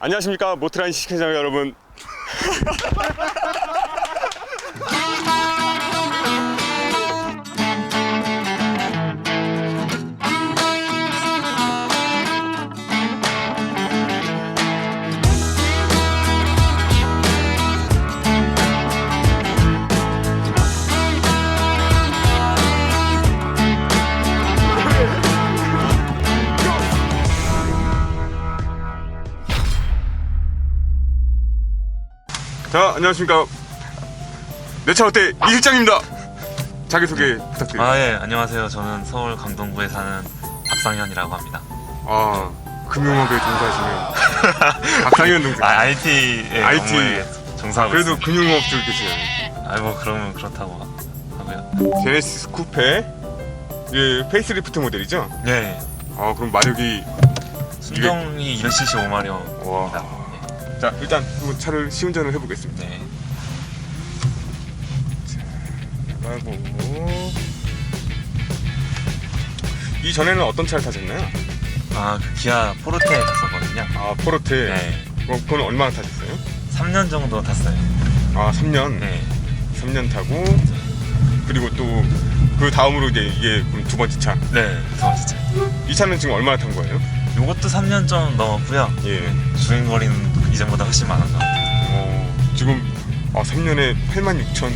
안녕하십니까 모트라인 시청자 여러분. 자 안녕하십니까 내 차 어때 이 실장입니다. 자기 소개 부탁드립니다. 아 예 안녕하세요 저는 서울 강동구에 사는 박상현이라고 합니다 아 금융업에 종사하시는 박상현 동생. 아 IT에 IT. 업무에 종사하고 그래도 있습니다 금융업 쪽 계시잖아요. 아 뭐 그러면 그렇다고 하고요 제네시스 쿠페 이게 페이스리프트 모델이죠? 네아 그럼 마력이 순정이 275마력입니다 와. 자 일단 이 차를 시운전을 해보겠습니다. 네. 나가고 이 전에는 어떤 차를 타셨나요? 아 그 기아 포르테 탔었거든요 아 포르테. 네 어, 그건 얼마나 타셨어요? 3년 정도 탔어요 아 3년. 네 3년 타고 그리고 또 그 다음으로 이제 이게 그럼 두 번째 차. 네, 저 진짜 이 차는 지금 얼마나 탄 거예요? 요것도 3년 좀 넘었고요 예. 주행거리는 이전보다 훨씬 많은 것 같아요 어, 지금 아 3년에 8만 6천.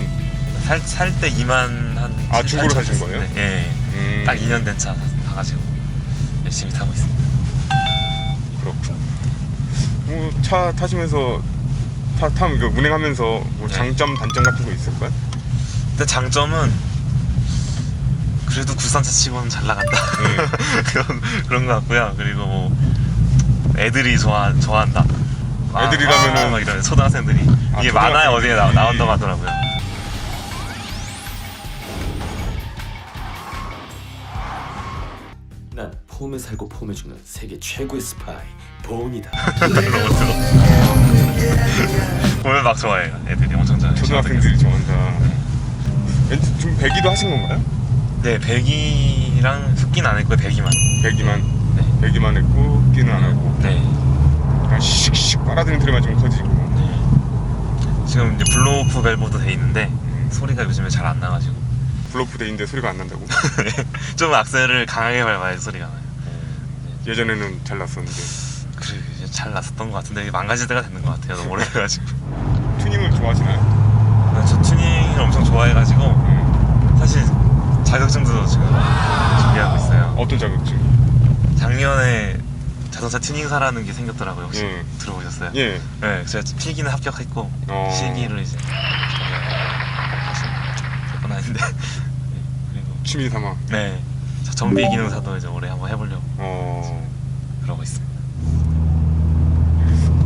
살때 2만 한 아, 7, 중고로 8천 사신 거예요? 샀는데, 예 음, 딱 2년 된 차 사가지고 열심히 타고 있습니다 그렇군. 뭐, 차 타시면서 타, 탐 이거 운행하면서 뭐 네. 장점 단점 같은 거 있을까요? 근데 장점은 그래도 국산차 치고는 잘 나간다 네. 그런 그런 것 같고요 그리고 뭐 애들이 좋아 좋아한다 아, 애들이라면은- 아, 막 이런 초등학생들이 아, 이게. 만화에 어디에 나, 나온다고 하더라고요 난 폼에 살고 폼에 죽는 세계 최고의 스파이 본이다. 보면 막 좋아해요 애들이 엄청 좋아해요 초등학생들이 좋아한다. 왠지 좀 배기도 하신 건가요? 네 배기랑 흡기는 안 했고요 배기만 배기만 네. 배기만 했고 끼는 안 하고 네 그냥 씩씩 빨아들이는 소리만 좀 커지고. 지금 이제 블로우프 밸브도 돼 있는데 소리가 요즘에 잘 안 나가지고 블로프 데인데 소리가 안 난다고. 좀 악셀을 강하게 밟아야 소리가 나요 예전에는 잘 났었는데 그래 이제 잘 났었던 것 같은데 이게 망가질 때가 됐는 것 같아요 너무 오래돼가지고 튜닝을 좋아하시나요? 저 튜닝을 엄청 좋아해가지고 음. 사실 자격증도 지금 준비하고 있어요 어떤 자격증? 작년에 자동차 튜닝사라는 게 생겼더라고요 혹시 예. 들어보셨어요? 예. 네 제가 필기는 합격했고 어. 실기를 이제 사실 그건 아닌데 네, 그리고 취미 삼아. 네 저 정비 기능사도 이제 올해 한번 해보려고 어. 그러고 있습니다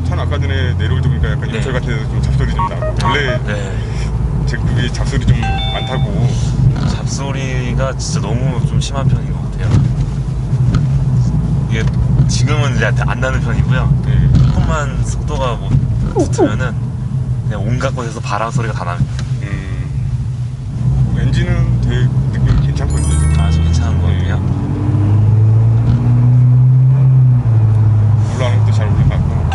차는 아까 전에 내려올 때 보니까 약간 네. 옆철 같은 데서 좀 잡소리 좀 나고 원래 네 제 그게 잡소리 좀 많다고 잡소리가 진짜 너무 좀 심한 편인 것 같아요. 지금은 이제 안 나는 편이고요. 네. 조금만 속도가 뭐 붙으면은 그냥 온갖 곳에서 바람 소리가 다 납니다. 음, 엔진은 되게 느낌 괜찮거든요 아주 괜찮은 것 같아요. 올라가는 것도 잘 올라가고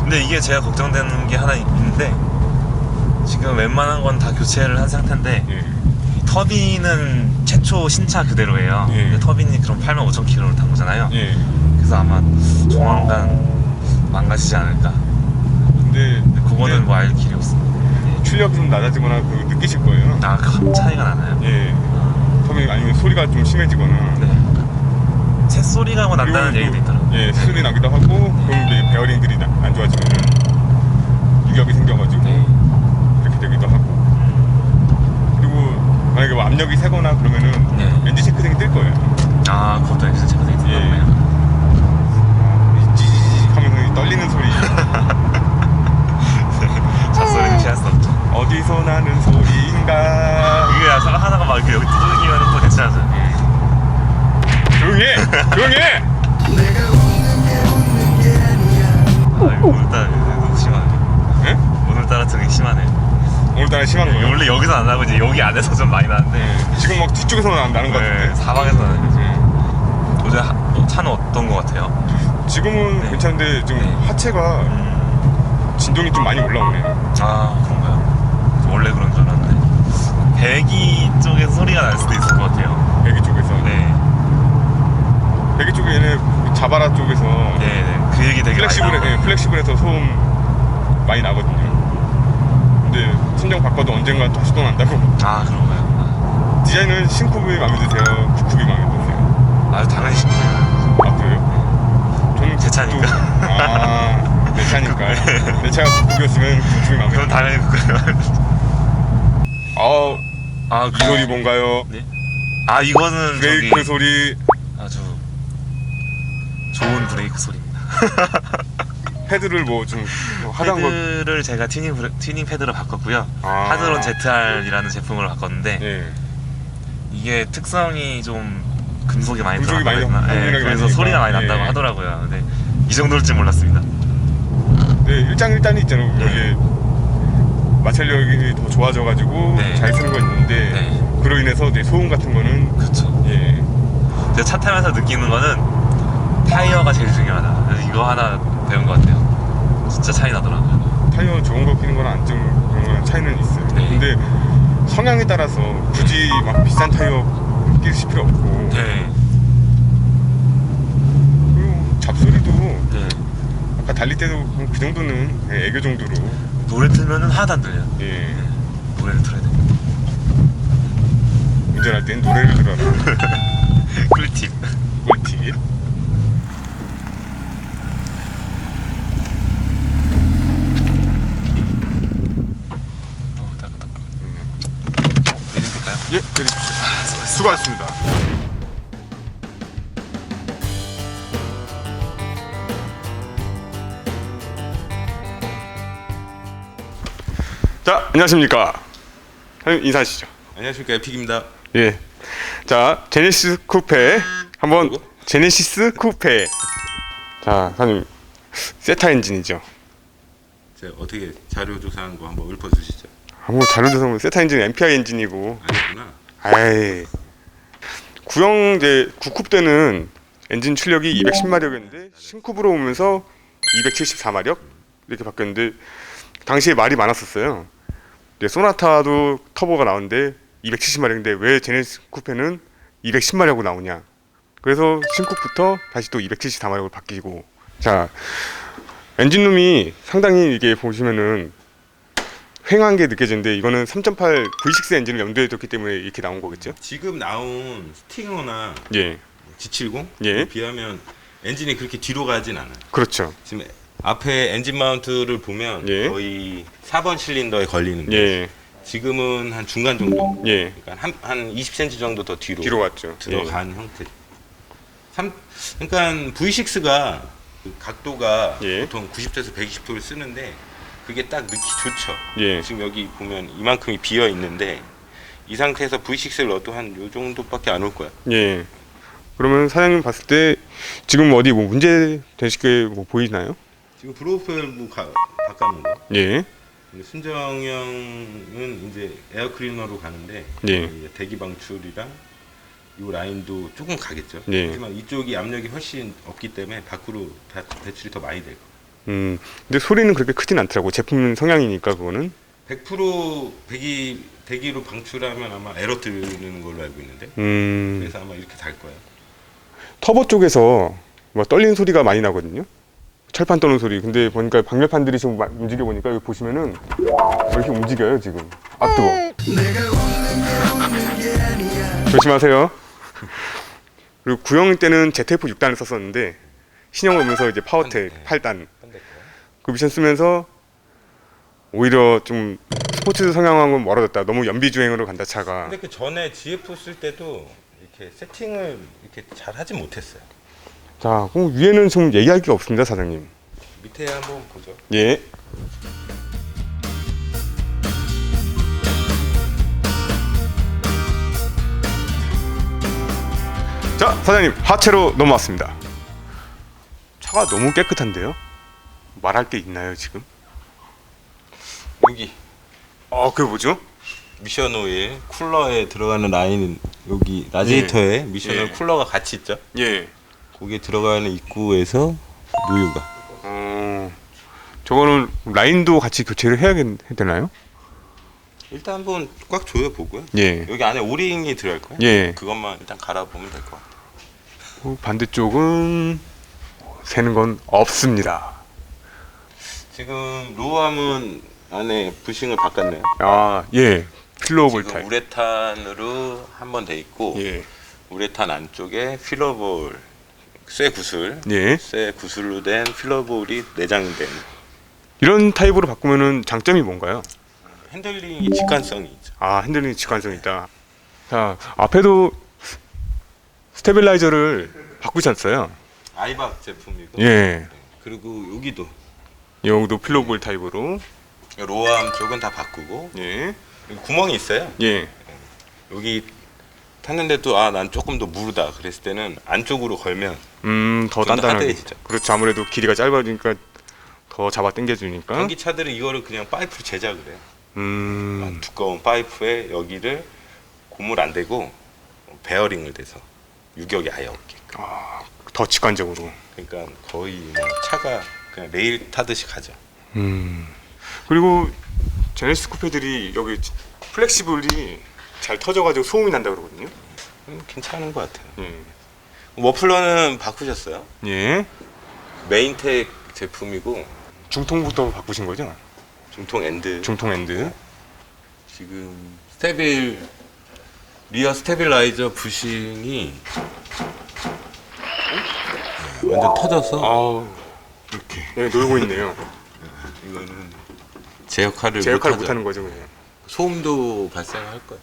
근데 이게 제가 걱정되는 게 하나 있는데 지금 웬만한 건 다 교체를 한 상태인데 예. 이 터빈은 최초 신차 그대로예요. 예. 근데 터빈이 그럼 8만 5천 킬로를 탄 거잖아요. 예. 그래서 아마 조만간 망가지지 않을까. 근데 그거는 뭐 알 길이 없습니다. 예. 출력 좀 낮아지거나 그 느끼실 거예요 아, 큰 차이가 나나요? 예. 터빈 아니면 소리가 좀 심해지거나 네. 새 소리가 뭐 난다는 얘기도 또, 있더라고요. 예, 소리 나기도 하고 그럼 이제 베어링들이 나- 안 좋아지면 유격이 생겨가지고 네. 이렇게 되기도 하고 그리고 만약에 뭐 압력이 세거나 그러면은 네. 엔진 체크등이 뜰 거예요 아, 그것도 체크등이 예. 있더라고요. 떨리는 소리 잡소리는 피할 수 없죠. 어디서 나는 소리인가 이게 아까 하나가 막 이렇게 여기 두들기면 또 괜찮아져요. 조용히 해! 조용히 해! 아, 이거 오늘따라 너무 심하네. 예? 오늘따라 되게 심하네. 오늘따라 심한 거예요 원래 여기서 안 나고 이제 여기 안에서 좀 많이 나는데. 예. 지금 막 뒤쪽에서 나- 나는 것 네, 같은데 사방에서 나는 거지. 예. 요새 하- 어, 차는 어떤 거 같아요? 지금은 네. 괜찮은데 지금 네. 하체가 음, 진동이 좀 많이 올라오네. 아 그런가요? 원래 그런 줄 알았는데 배기 쪽에서 소리가 날 수도 있을 것 같아요. 배기 쪽에서. 네, 배기 쪽에 얘네 자바라 쪽에서 네, 네. 그 얘기 되게 플렉시블에 많이 네. 플렉시블에서 소음 많이 나거든요. 근데 순정 바꿔도 언젠가 다시 또 난다고. 아 그런가요? 디자인은 신쿱이 마음에 드세요? 구쿱이 마음에 드세요? 아, 당연히 싶어요. 아 그래요? 저는 제 차니까. 구쿱. 아, 내 차니까. 내 차가 구쿱이었으면 구쿱이 마음에 들어요. 당연히 그거예요. 아, 아, 이 소리 뭔가요? 네? 아 이거는 브레이크 저기 소리, 아주 좋은 브레이크 소리입니다. 패드를 뭐 좀 하단 거. 패드를 제가 튜닝 브레- 튜닝 패드로 바꿨고요. 아. 하드론 ZR이라는 제품으로 바꿨는데 예. 이게 특성이 좀 금속이 많이 금속이 많이 있나? 예, 금속이 그래서 많으니까. 소리가 많이 난다고 예. 하더라고요. 근데 이 정도일 줄 몰랐습니다. 네, 일장일단이 있잖아요. 네. 이게 마찰력이 더 좋아져가지고 네. 잘 쓰는 건 있는데 네. 그로 인해서 내 소음 같은 거는 그렇죠. 예. 제가 차 타면서 느끼는 거는 타이어가 제일 중요하다. 그래서 이거 하나 배운 것 같아요. 진짜 차이 나더라고요. 타이어 좋은 거 끼는 거랑 안 좋은 거랑 차이는 있어요. 네. 근데 성향에 따라서 굳이 막 비싼 타이어 끼실 필요 없고 네. 그리고 잡소리도 네. 아까 달릴 때도 그그 정도는 그냥 애교 정도로 노래 틀면은 하나도 안 들려요. 예. 노래를 틀어야 돼. 운전할 땐 노래를 들어라. 꿀팁. 어, 따끈따끈. 내려볼까요? 예, 드립시오. 수고하셨습니다. 자, 안녕하십니까. 사장님 인사하시죠. 안녕하십니까 에픽입니다. 예. 자, 제네시스 쿠페 한번 뭐고? 제네시스 쿠페. 자, 사장님 세타 엔진이죠. 제가 어떻게 자료 조사한 거 한번 읊어주시죠. 아무 자료조사면 세타 엔진 MPI 엔진이고 아니구나. 아이 구형 이제 9쿱 때는 엔진 출력이 210마력이었는데 신쿱으로 오면서 274마력 이렇게 바뀌었는데 당시에 말이 많았었어요. 이제 소나타도 터보가 나오는데 270마력인데 왜 제네시스 쿠페는 210마력으로 나오냐? 그래서 신쿱부터 다시 또 274마력으로 바뀌고 자 엔진룸이 상당히 이게 보시면은 휑한 게 느껴지는데 이거는 3.8 V6 엔진을 염두에 뒀기 때문에 이렇게 나온 거겠죠? 지금 나온 스팅어나 예, G70 예. 비하면 엔진이 그렇게 뒤로 가진 않아요. 그렇죠. 지금 앞에 엔진 마운트를 보면 예. 거의 4번 실린더에 걸리는데 예, 지금은 한 중간 정도. 예, 그러니까 한, 한 20cm 정도 더 뒤로, 뒤로 갔죠. 들어간 형태. 삼, 그러니까 V6가 그 각도가 예. 보통 90도에서 120도를 쓰는데 그게 딱 넣기 좋죠. 예, 지금 여기 보면 이만큼이 비어 있는데 이 상태에서 V6를 넣어도 한 요 정도밖에 안 올 거야. 예. 그러면 사장님 봤을 때 지금 어디 뭐 문제 되실 게뭐 보이나요? 지금 브로펠 뭐 가, 바꿔놓은 거. 예, 근데 순정형은 이제 에어 클리너로 가는데 예. 이제 대기 방출이랑 이 라인도 조금 가겠죠. 예. 하지만 이쪽이 압력이 훨씬 없기 때문에 밖으로 다 배출이 더 많이 될 거. 음, 근데 소리는 그렇게 크진 않더라고. 제품 성향이니까 그거는. 100% 배기 대기로 방출하면 아마 에러 뜨는 걸로 알고 있는데 음, 그래서 아마 이렇게 달 거야. 터보 쪽에서 뭐 떨리는 소리가 많이 나거든요. 철판 떠는 소리. 근데 보니까 방열판들이 지금 막 움직여 보니까 여기 보시면은 이렇게 움직여요 지금. 아 뜨거. 조심하세요. 그리고 구형 때는 ZF 6단을 썼었는데 신형을 오면서 이제 파워텍 네. 8단 그 미션 쓰면서 오히려 좀 스포츠 성향하고는 멀어졌다. 너무 연비 주행으로 간다 차가. 근데 그 전에 GF 쓸 때도 이렇게 세팅을 이렇게 잘 하지 못했어요. 자, 그럼 위에는 좀 얘기할 게 없습니다, 사장님. 밑에 한번 보죠. 예. 자, 사장님 하체로 넘어왔습니다. 차가 너무 깨끗한데요? 말할 게 있나요 지금? 여기 어, 그게 뭐죠? 미션 오일 쿨러에 들어가는 라인은 여기 라디에이터에 미션 오일 예. 쿨러가 같이 있죠. 예. 거기에 들어가는 입구에서 누유가. 어, 저거는 라인도 같이 교체를 해야 되나요? 일단 한번 꽉 조여 보고요. 예. 여기 안에 오링이 들어갈 거예요. 예. 그것만 일단 갈아 보면 될 것 같아요. 어, 반대쪽은 새는 건 없습니다. 지금 로함은 안에 부싱을 바꿨네요. 아, 예. 필로볼 지금 타입. 우레탄으로 한 번 돼 있고 예. 우레탄 안쪽에 필러볼 쇠 구슬, 예. 쇠 구슬로 된 필러볼이 내장된 이런 타입으로 바꾸면은 장점이 뭔가요? 핸들링이 직관성이 있죠. 아, 핸들링 직관성 있다. 자, 앞에도 스테빌라이저를 바꾸셨어요. 아이박 제품이고. 예. 그리고 여기도 여기도 필로볼 타입으로. 로함 쪽은 다 바꾸고 예. 여기 구멍이 있어요. 예. 여기 탔는데도 아난 조금 더 무르다 그랬을 때는 안쪽으로 걸면 음, 더 좀더 단단하게. 하드해지죠. 그렇죠. 아무래도 길이가 짧아지니까 더 잡아 당겨 주니까. 전기 차들은 이거를 그냥 파이프로 제작을 해요. 음. 두꺼운 파이프에 여기를 고물 안 대고 베어링을 대서 유격이 아예 없게끔. 더 직관적으로. 그러니까 거의 뭐 차가 그냥 레일 타듯이 가죠. 음. 그리고 제네시스 쿠페들이 여기 플렉시블이 잘 터져가지고 소음이 난다 그러거든요. 음, 괜찮은 것 같아요. 예. 머플러는 바꾸셨어요? 예. 메인텍 제품이고 중통부터 바꾸신 거죠? 중통 엔드. 중통 엔드. 지금 스테빌 리어 스테빌라이저 부싱이 네, 완전 터져서 아우 이렇게 예, 놀고 있네요. 이거는 제 역할을 제 역할을 못하죠. 못하는 거죠 그냥. 소음도 발생할 거예요.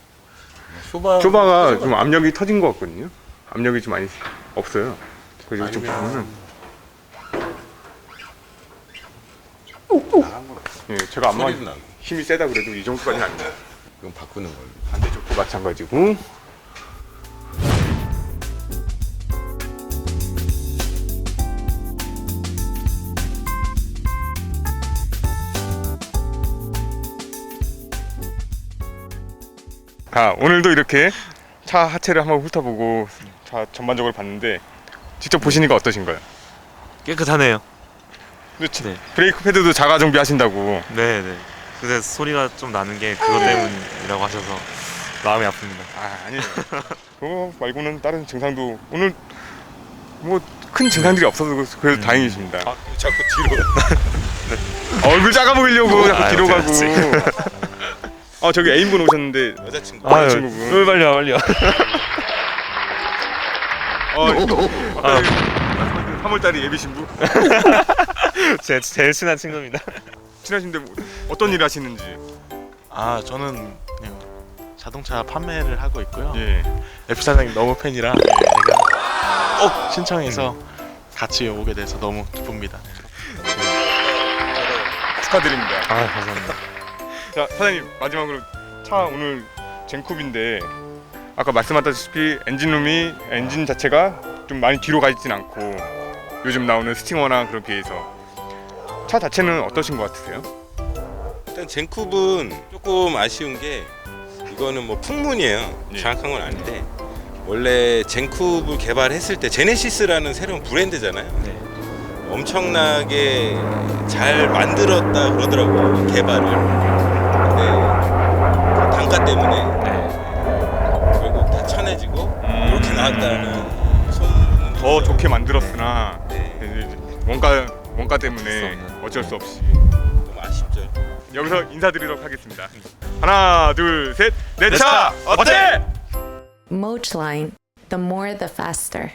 쇼바 쇼바가 좀 압력이 터진 것 같거든요. 압력이 좀 많이 없어요. 그래서 좀 아니면- 보면 예, 제가 아마 소리도 나고 힘이 세다 그래도 이 정도까지는 안 돼요. 이건 바꾸는 걸로. 반대쪽도 마찬가지고. 아 오늘도 이렇게 차 하체를 한번 훑어보고 차 전반적으로 봤는데 직접 보시니까 어떠신가요? 깨끗하네요. 그렇지. 네. 브레이크 패드도 자가 정비하신다고. 네, 네. 근데 소리가 좀 나는 게 그것 때문이라고 하셔서 마음이 아픕니다. 아 아니에요. 그거 말고는 다른 증상도 오늘 뭐 큰 증상들이 없어서 그래도 다행이십니다. 아, 자꾸 뒤로. 얼굴 작아 보이려고 자꾸 아, 뒤로 가고. 어떡하지? 아 저기 애인분 오셨는데 여자친구. 아, 친구분. 빨리요, 빨리요. 어, 아, 3월달에 예비 신부 제 제일 친한 친구입니다. 친하신데 뭐 어떤 일 하시는지. 아 저는 그냥 자동차 판매를 하고 있고요. 예. F 사장님 너무 팬이라 제가 꼭 신청해서 같이 오게 돼서 너무 기쁩니다. 축하드립니다. 아, 감사합니다. 자 사장님 마지막으로 차 오늘 젠쿱인데 아까 말씀하셨다시피 엔진룸이 엔진 자체가 좀 많이 뒤로 가 있진 않고 요즘 나오는 스팅어나 그런 비해서 차 자체는 어떠신 것 같으세요? 일단 젠쿱은 조금 아쉬운 게 이거는 뭐 풍문이에요. 예. 정확한 건 아닌데 원래 젠쿱을 개발했을 때 제네시스라는 새로운 브랜드잖아요. 네. 엄청나게 잘 만들었다 그러더라고요 개발을. 근데 그 단가 때문에 네. 결국 다 쳐내지고 이렇게 나왔다는 소문. 더 좋게 만들었으나 네. 이제 원가 원가 때문에. 어쩔 수 없이 좀 아쉽죠. 여기서 인사드리도록 하겠습니다. 하나, 둘, 셋. 내 차 어때? Mochline, the more the faster.